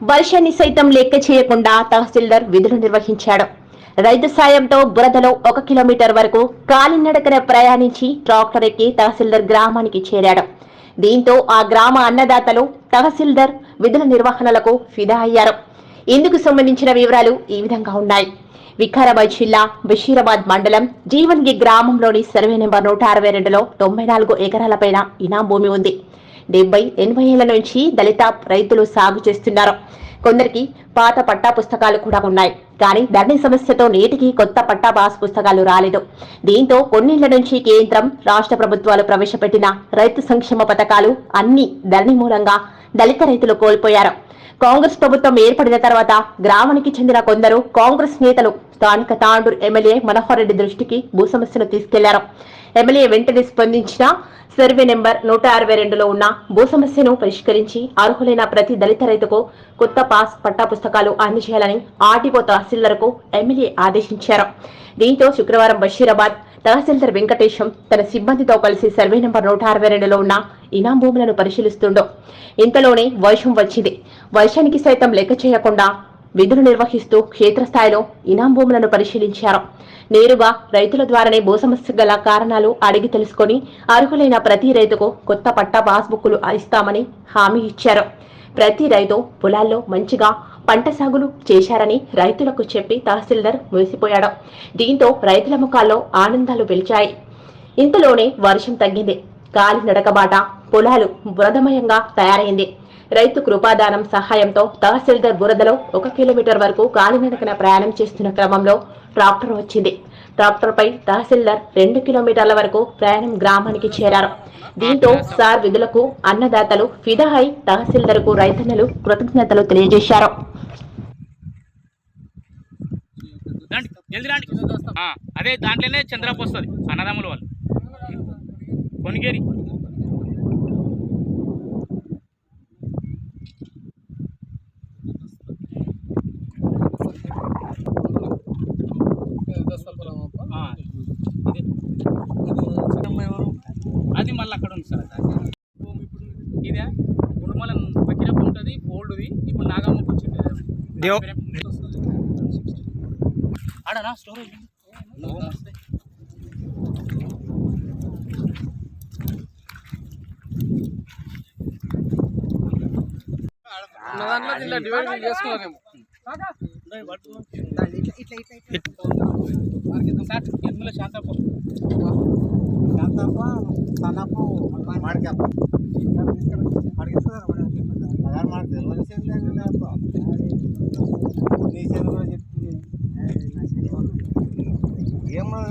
వర్షాన్ని సైతం లెక్క చేయకుండా తహసీల్దార్ విధులు నిర్వహించాడు. రైతు సాయంతో బురదలో ఒక కిలోమీటర్ వరకు కాలినడకన ప్రయాణించి ట్రాక్టర్ ఎక్కి తహసీల్దార్ గ్రామానికి చేరాడు. దీంతో ఆ గ్రామ అన్నదాతలు తహసీల్దార్ విధుల నిర్వహణలకు ఫిదా అయ్యారు. ఇందుకు సంబంధించిన వివరాలు ఈ విధంగా ఉన్నాయి. వికారాబాద్ జిల్లా బషీరాబాద్ మండలం జీవన్గి గ్రామంలోని సర్వే నెంబర్ నూట అరవై రెండులో తొంభై నాలుగు ఎకరాలపైన ఇనాం భూమి ఉంది. డెబ్బై ఎనభై ఏళ్ళ నుంచి దళిత రైతులు సాగు చేస్తున్నారు. కొందరికి పాత పట్టా పుస్తకాలు కూడా ఉన్నాయి. కానీ ధరణి సమస్యతో నేటికి కొత్త పట్టా పాస్ పుస్తకాలు రాలేదు. దీంతో కొన్నేళ్ళ నుంచి కేంద్రం రాష్ట్ర ప్రభుత్వాలు ప్రవేశపెట్టిన రైతు సంక్షేమ పథకాలు అన్ని ధరణి మూలంగా దళిత రైతులు కోల్పోయారు. కాంగ్రెస్ ప్రభుత్వం ఏర్పడిన తర్వాత గ్రామానికి చెందిన కొందరు కాంగ్రెస్ నేతలు స్థానిక తాండూరు ఎమ్మెల్యే మనోహర్ రెడ్డి దృష్టికి భూ సమస్యను తీసుకెళ్ళారు. ఎమ్మెల్యే వెంటనే స్పందించిన సర్వే నెంబర్ నూట అరవై రెండులో ఉన్న భూ సమస్యను పరిష్కరించి అర్హులైన ప్రతి దళిత రైతుకు కొత్త పాస్ పట్టా పుస్తకాలు అందజేయాలని ఆర్డీఓ తహసీల్దార్కు ఎమ్మెల్యే ఆదేశించారు. దీంతో శుక్రవారం బషీరాబాద్ తహసీల్దార్ వెంకటేశం తన సిబ్బందితో కలిసి సర్వే నెంబర్ నూట అరవై రెండులో ఉన్న ఇనాం భూములను పరిశీలిస్తుండో. ఇంతలోనే వర్షం వచ్చింది. వర్షానికి సైతం లెక్క చేయకుండా విధులు నిర్వహిస్తూ క్షేత్రస్థాయిలో ఇనాం భూములను పరిశీలించారు. నేరుగా రైతుల ద్వారానే భూ సమస్య గల కారణాలు అడిగి తెలుసుకొని అర్హులైన ప్రతి రైతుకు కొత్త పట్టా పాస్బుక్లు ఇస్తామని హామీ ఇచ్చారు. ప్రతి రైతు పొలాల్లో మంచిగా పంట సాగులు చేశారని రైతులకు చెప్పి తహసీల్దార్ మురిసిపోయాడు. దీంతో రైతుల ముఖాల్లో ఆనందాలు పిలిచాయి ఇంతలోనే వర్షం తగ్గింది. గాలి నడకబాట పొలాలు బురదమయంగా తయారైంది. రైతు కృపాదానం సహాయంతో తహసీల్దార్ బురదలో ఒక కిలోమీటర్ వరకు కాలినడకన ప్రయాణం చేస్తున్న క్రమంలో ట్రాక్టర్ వచ్చింది. ట్రాక్టర్ పై తహసీల్దార్ రెండు కిలోమీటర్ల వరకు ప్రయాణం గ్రామానికి చేరారు. దీంతో సార్ విధులకు అన్నదాతలు ఫిదా అయి తహసీల్దార్కు రైతన్నలు కృతజ్ఞతలు తెలియజేశారు. అదే దాంట్లోనే చంద్రబాబు వస్తుంది అన్నదమ్ముల వాళ్ళు. కొనిగేరి ఆ, ఇది. అది మళ్ళీ అక్కడ ఉంది సార్. అది. ఇదే ఇప్పుడు మళ్ళీ బకిరప్ ఉంటుంది ఓల్డ్ది ఇప్పుడు నాగమ్మకి వచ్చింది ఆడనా స్టోరేజ్? దాంట్లో దీంట్లో డివైడ్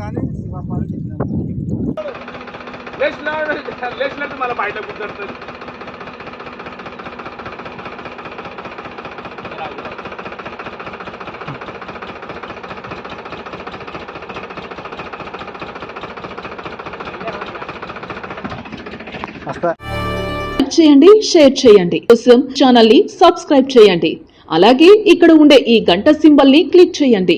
కానీ శివపాలు లేచినట్టు మళ్ళీ బయట కూర్చొస్తుంది లైక్ చేయండి షేర్ చేయండి. కోసం ఛానల్ని సబ్స్క్రైబ్ చేయండి. అలాగే ఇక్కడ ఉండే ఈ గంట సింబల్ని క్లిక్ చేయండి.